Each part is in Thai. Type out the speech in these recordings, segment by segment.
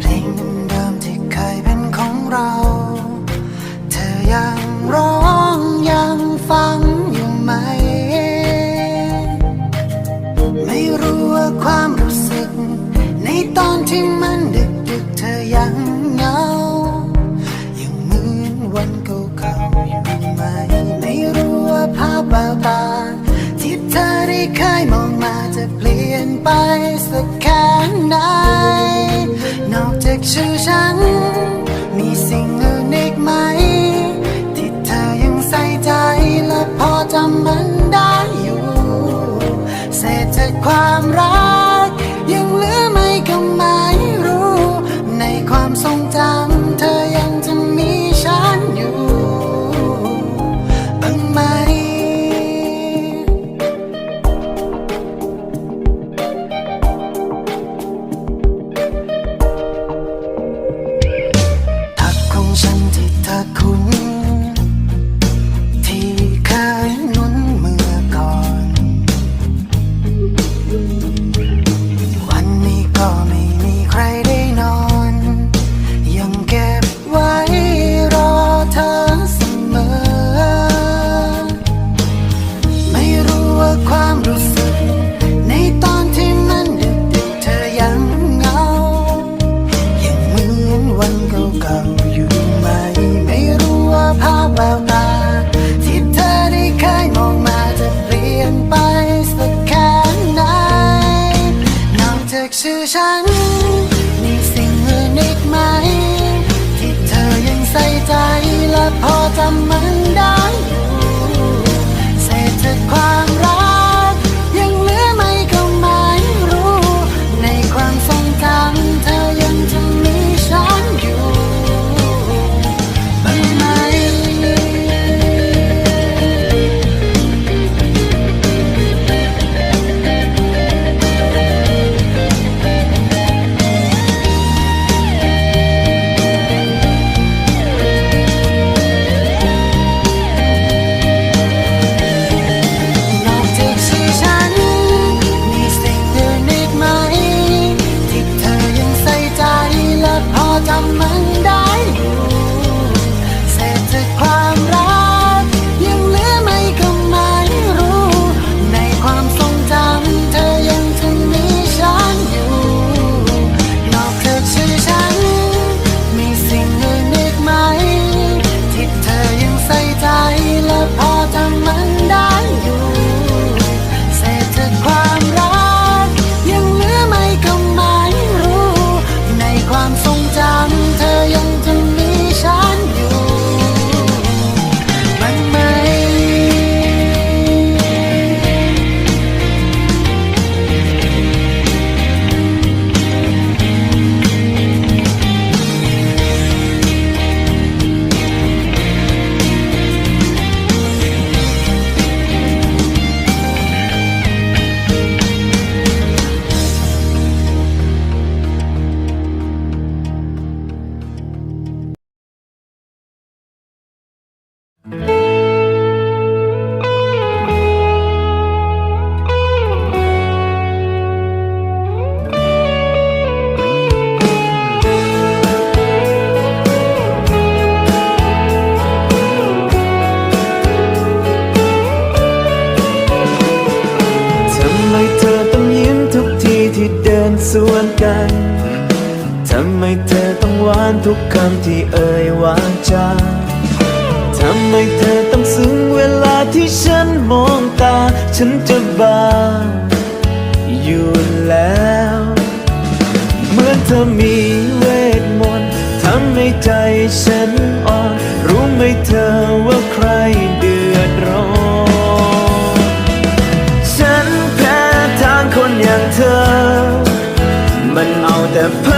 เพลงเดิมที่เคยเป็นของเรา เธอยังร้องยังฟังอยู่ไหม ไม่รู้ว่าความรู้สึก ในตอนที่มันดึกดึกเธอยังเหงายังเหมือนวันเก่าๆอยู่ไหม ไม่รู้ว่าภาพแววตา ที่เธอได้เคยมองมาจะเปลี่ยนไปสักแค่ไหน นอกจากชื่อฉัน มีสิ่งอื่นอีกไหม ที่เธอยังใส่ใจและพอจำมันได้อยู่ เศษจากความรัก ใจและพอจำมันได้ ทำที่เอ่ยวาจาทำไมเธอต้องซึ้งเวลาที่ฉันมองตา ฉันจะบ้าอยู่แล้ว เหมือนเธอมีเวทมนต์ทำให้ใจฉันอ่อน รู้ไหมเธอว่าใครเดือดร้อน ฉันแพ้ทางคนอย่างเธอ มันเอาแต่เพ้อ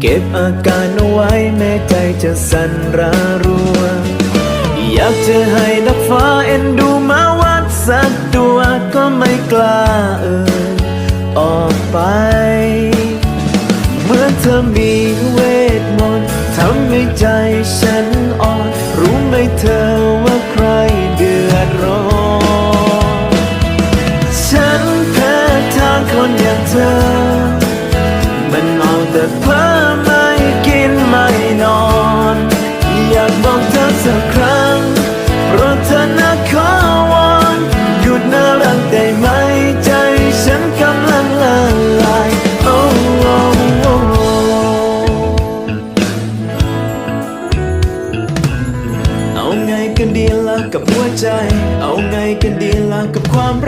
เก็บอาการเอาไว้แม้ใจจะสั่นระรัว อยากจะให้นักฟ้าเอ็นดูมาวัดสักตัวก็ไม่กล้าเอ่ยออกไป เมื่อเธอมีเวทมนต์ทำให้ใจฉันอ่อน รู้ไหมเธอว่าใครเดือดร้อนฉันแพ้ทางคนอย่างเธอ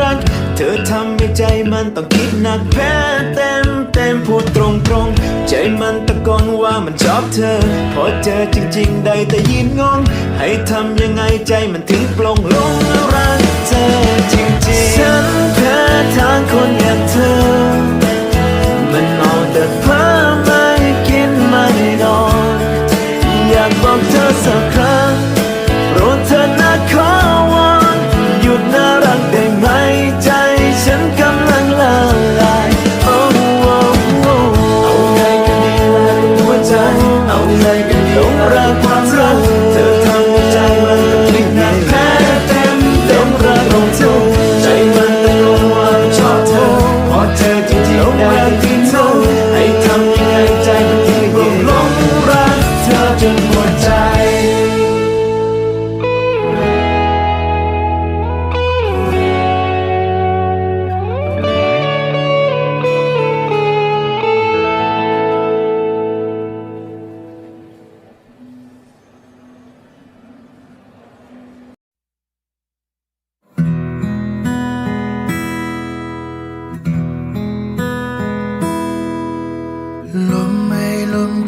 รัก เธอทำให้ใจมันต้องคิดหนักแพ้เต็มเต็มพูดตรงตรงใจมันตะโกนว่ามันชอบเธอ พอเจอจริง ๆ ได้แต่ยินงง ให้ทำยังไงใจมันถึงปลงลงรักเธอจริงๆ ฉันแพ้ทางคนอย่างเธอ มันเอาแต่เพ้อไม่กินไม่นอน อยากบอกเธอสักครั้ง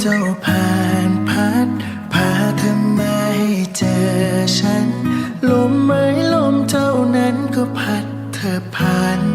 เจ้าผ่านพัดพาเธอมาให้เจอฉัน ลมไม้ลมเจ้านั้นก็พัดเธอผ่าน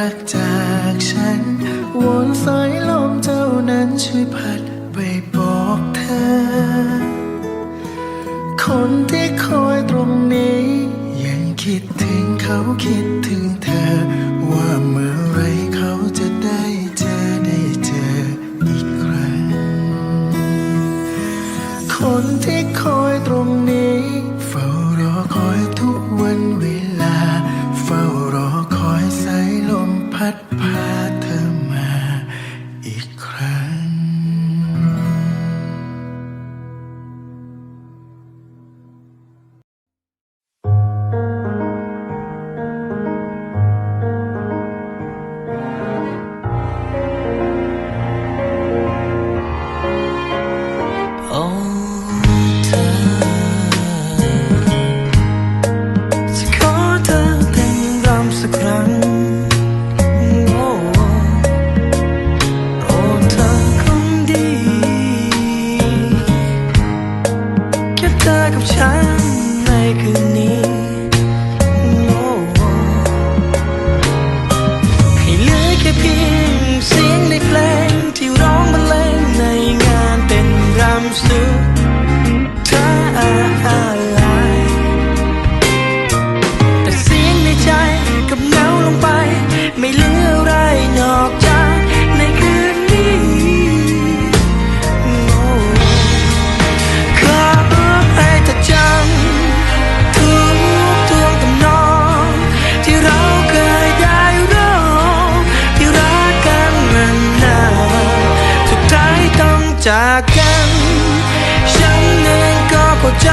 รักจากฉันวนสายลมเจ้านั้นช่วยพัดไปบอกเธอ คนที่คอยตรงนี้ ยังคิดถึงเขาคิด จากกัน ฉันเองก็เข้าใจ